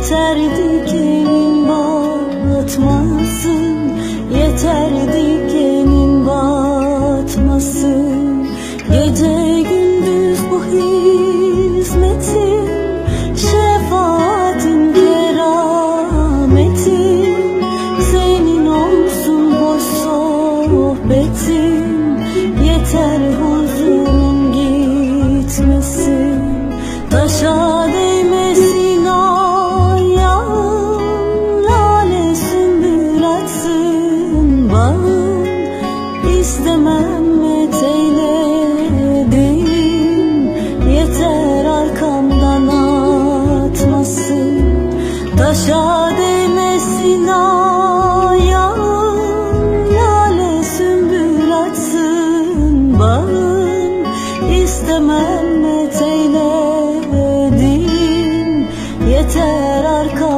Yeterdi ki bağlatma Taşa değmesin ayağın Lale sümbül açsın bağın. İstemem ne teyledim Yeter arka